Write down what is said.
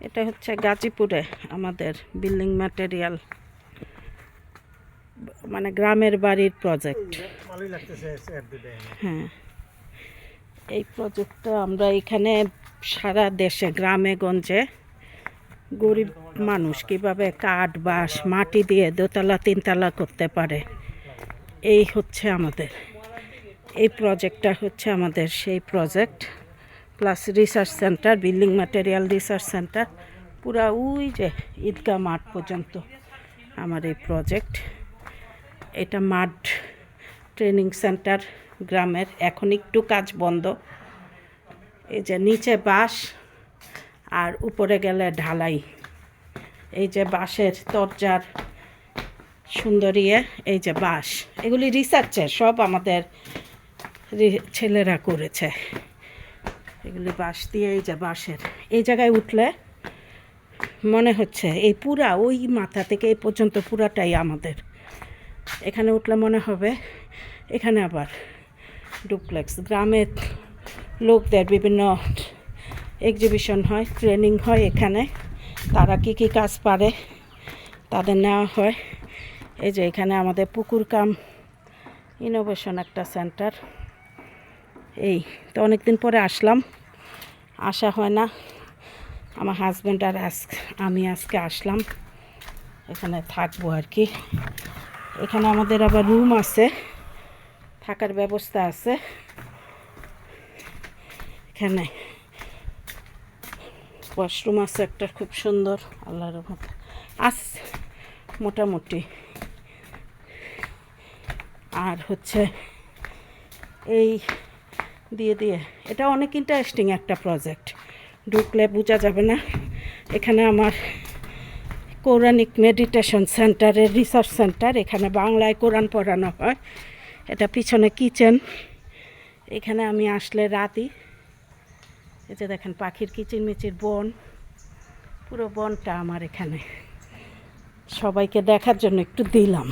এটা হচ্ছে গাজীপুরে আমাদের বিল্ডিং ম্যাটেরিয়াল মানে গ্রামের বাড়ির প্রজেক্ট হ্যাঁ। এই প্রজেক্টটা আমরা এখানে সারা দেশে, গ্রামে, গঞ্জে গরিব মানুষ কীভাবে কাঠ বাঁশ মাটি দিয়ে দোতলা, তিনতলা করতে পারে, এই হচ্ছে আমাদের। এই প্রজেক্টটা হচ্ছে আমাদের সেই project plus research centre building material research centre পুরা ওই যে ঈদগাহ মাঠ পর্যন্ত আমার এই প্রজেক্ট এটা মাঠ ট্রেনিং সেন্টার গ্রামের এখন একটু কাজ বন্ধ এই যে নিচে বাঁশ আর উপরে গেলে ঢালাই। এই যে বাঁশের তরজার সুন্দরিয়ে এই যে বাঁশ। এগুলি রিসার্চের সব আমাদের ছেলেরা করেছে। এগুলি বাঁশ দিয়ে এই যে বাঁশের। এই জায়গায় উঠলে মনে হচ্ছে এই পুরা, ওই মাথা থেকে এই পর্যন্ত পুরাটাই আমাদের। এখানে উঠলে মনে হবে এখানে আবার ডুপ্লেক্স। গ্রামের লোকদের বিভিন্ন এক্সিবিশন হয় ট্রেনিং হয় এখানে। তারা কি কি কাজ পারে তাদের নেওয়া হয়। এই যে এখানে আমাদের পুকুর কাম ইনোভেশন একটা সেন্টার এই তো অনেক দিন পরে আসলাম। আসা হয় না। আমার হাজব্যান্ড আর আজ আমি আজকে আসলাম। এখানে থাকব আর কি। এখানে আমাদের আবার রুম আছে। থাকার ব্যবস্থা আছে। এখানে ওয়াশরুম আছে একটা, খুব সুন্দর। আল্লাহর মতো আস, মোটামুটি। আর হচ্ছে এই দিয়ে দিয়ে। এটা অনেক ইন্টারেস্টিং একটা প্রজেক্ট ঢুকলে বোঝা যাবে না। এখানে আমার কোরআনিক মেডিটেশন সেন্টারের রিসার্চ সেন্টার এখানে বাংলায় কোরআন পড়ানো হয়। এটা পিছনে কিচেন এখানে আমি আসলে রাতই এই যে দেখেন, পাখির কিচিরমিচির বন। পুরো বনটা আমার এখানে। সবাইকে দেখার জন্য একটু দিলাম।